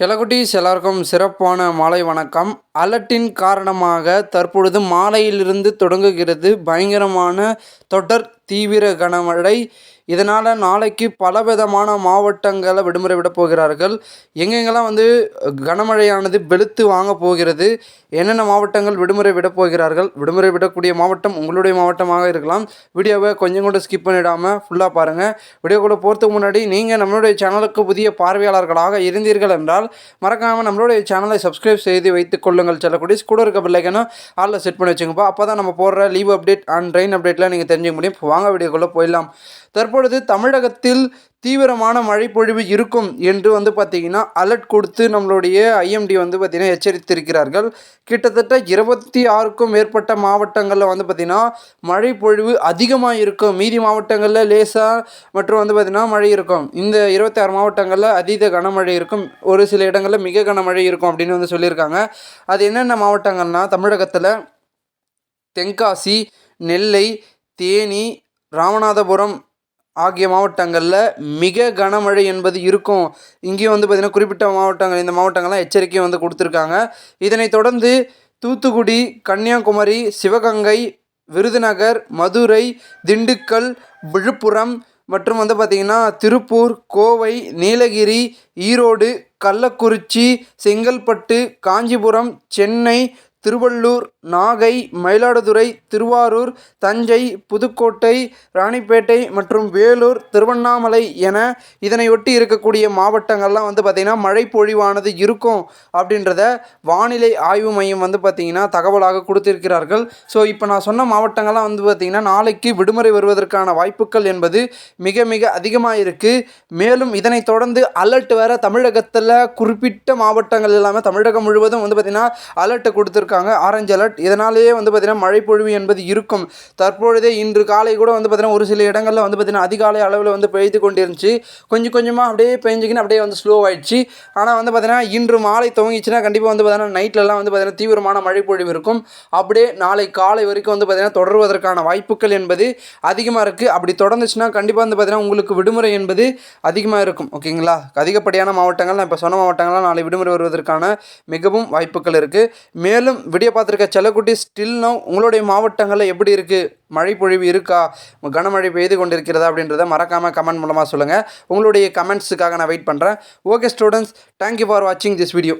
செலகுட்டீஸ் எல்லாருக்கும் சிறப்பான மாலை வணக்கம். அலர்ட்டின் காரணமாக தற்பொழுது மாலையிலிருந்து தொடங்குகிறது. பயங்கரமான தொடர் தீவிர கனமழை. இதனால் நாளைக்கு பலவிதமான மாவட்டங்களை விடுமுறை விட போகிறார்கள். எங்கெங்கெல்லாம் வந்து கனமழையானது வெளுத்து வாங்க போகிறது என்னென்ன மாவட்டங்கள் விடுமுறை விட போகிறார்கள் விடுமுறை விடக்கூடிய மாவட்டம் உங்களுடைய மாவட்டமாக இருக்கலாம். வீடியோவை கொஞ்சம் கூட ஸ்கிப் பண்ணிடாமல் ஃபுல்லாக பாருங்கள் வீடியோக்குள்ளே போகிறதுக்கு முன்னாடி நீங்கள் நம்மளுடைய சேனலுக்கு புதிய பார்வையாளர்களாக இருந்தீர்கள் என்றால் மறக்காமல் நம்மளுடைய சேனலை சப்ஸ்கிரைப் செய்து வைத்துக்கொள்ள உள்ளங்கள் செல்லக்கூடிய கூட இருக்க பிள்ளைக்கான ஆளில் செட் பண்ணி வச்சுங்கப்பா. அப்போ தான் நம்ம போடுற லீவ் அப்டேட் அண்ட் ட்ரெயின் அப்டேட்லாம் நீங்கள் தெரிஞ்சுக்க முடியும். வாங்க வீடியோக்குள்ளே போயிடலாம். தற்பொழுது தமிழகத்தில் தீவிரமான மழைப்பொழிவு இருக்கும் என்று வந்து பார்த்திங்கன்னா அலர்ட் கொடுத்து நம்மளுடைய ஐஎம்டி வந்து பார்த்திங்கன்னா எச்சரித்திருக்கிறார்கள். கிட்டத்தட்ட இருபத்தி ஆறுக்கும் மேற்பட்ட மாவட்டங்களில் வந்து பார்த்திங்கன்னா மழைப்பொழிவு அதிகமாக இருக்கும். மீதி மாவட்டங்களில் லேசாக மற்றும் வந்து பார்த்திங்கன்னா மழை இருக்கும். இந்த இருபத்தி ஆறு மாவட்டங்களில் அதீத கனமழை இருக்கும். ஒரு சில இடங்களில் மிக கனமழை இருக்கும் அப்படின்னு வந்து சொல்லியிருக்காங்க. அது என்னென்ன மாவட்டங்கள்னால் தமிழகத்தில் தென்காசி நெல்லை தேனி ராமநாதபுரம் ஆகிய மாவட்டங்களில் மிக கனமழை என்பது இருக்கும். இங்கேயும் வந்து பார்த்திங்கன்னா குறிப்பிட்ட மாவட்டங்கள் இந்த மாவட்டங்கள்லாம் எச்சரிக்கை வந்து கொடுத்துருக்காங்க. இதனைத் தொடர்ந்து தூத்துக்குடி கன்னியாகுமரி சிவகங்கை விருதுநகர் மதுரை திண்டுக்கல் விழுப்புரம் மற்றும் வந்து பார்த்திங்கன்னா திருப்பூர் கோவை நீலகிரி ஈரோடு கள்ளக்குறிச்சி செங்கல்பட்டு காஞ்சிபுரம் சென்னை திருவள்ளூர் நாகை மயிலாடுதுறை திருவாரூர் தஞ்சை புதுக்கோட்டை ராணிப்பேட்டை மற்றும் வேலூர் திருவண்ணாமலை என இதனையொட்டி இருக்கக்கூடிய மாவட்டங்கள்லாம் வந்து பார்த்திங்கன்னா மழை பொழிவானது இருக்கும் அப்படின்றத வானிலை ஆய்வு மையம் வந்து பார்த்திங்கன்னா தகவலாக கொடுத்திருக்கிறார்கள். ஸோ இப்போ நான் சொன்ன மாவட்டங்கள்லாம் வந்து பார்த்திங்கன்னா நாளைக்கு விடுமுறை வருவதற்கான வாய்ப்புகள் என்பது மிக மிக அதிகமாக இருக்குது மேலும் இதனைத் தொடர்ந்து அலர்ட் வேறு தமிழகத்தில் குறிப்பிட்ட மாவட்டங்கள் எல்லாமே தமிழகம் முழுவதும் வந்து பார்த்திங்கன்னா அலர்ட் கொடுத்துருக்காங்க. ஆரஞ்சு அலர்ட் இதனாலேயே வந்து பார்த்திங்கன்னா மழைப்பொழிவு என்பது இருக்கும். தற்பொழுதே இன்று காலை கூட வந்து பார்த்திங்கன்னா ஒரு சில இடங்களில் வந்து பார்த்திங்கன்னா அதிகாலை அளவில் வந்து பெய்து கொண்டிருந்துச்சு. கொஞ்சம் கொஞ்சமாக அப்படியே பெஞ்சிக்கின்னு அப்படியே வந்து ஸ்லோ ஆயிடுச்சு. ஆனால் வந்து பார்த்திங்கன்னா இன்று மாலை துவங்கிச்சுன்னா கண்டிப்பாக வந்து பார்த்திங்கன்னா நைட்லலாம் வந்து பார்த்திங்கன்னா தீவிரமான மழைப்பொழிவு இருக்கும். அப்படியே நாளை காலை வரைக்கும் வந்து பார்த்திங்கன்னா தொடர்வதற்கான வாய்ப்புகள் என்பது அதிகமாக இருக்குது அப்படி தொடர்ந்துச்சுன்னா கண்டிப்பாக வந்து பார்த்திங்கன்னா உங்களுக்கு விடுமுறை என்பது அதிகமாக இருக்கும். ஓகேங்களா? அதிகப்படியான மாவட்டங்கள் நான் இப்போ சொன்ன மாவட்டங்கள்லாம் நாளை விடுமுறை வருவதற்கான மிகவும் வாய்ப்புகள் இருக்குது மேலும் வீடியோ பார்த்துருக்க செல்லக்குட்டி ஸ்டில்னும் உங்களுடைய மாவட்டங்களில் எப்படி இருக்குது மழை பொழிவு இருக்கா? கனமழை பெய்து கொண்டிருக்கிறதா அப்படின்றத மறக்காமல் கமெண்ட் மூலமாக சொல்லுங்கள் உங்களுடைய கமெண்ட்ஸுக்காக நான் வெயிட் பண்ணுறேன் okay students thank you for வாட்சிங் திஸ் வீடியோ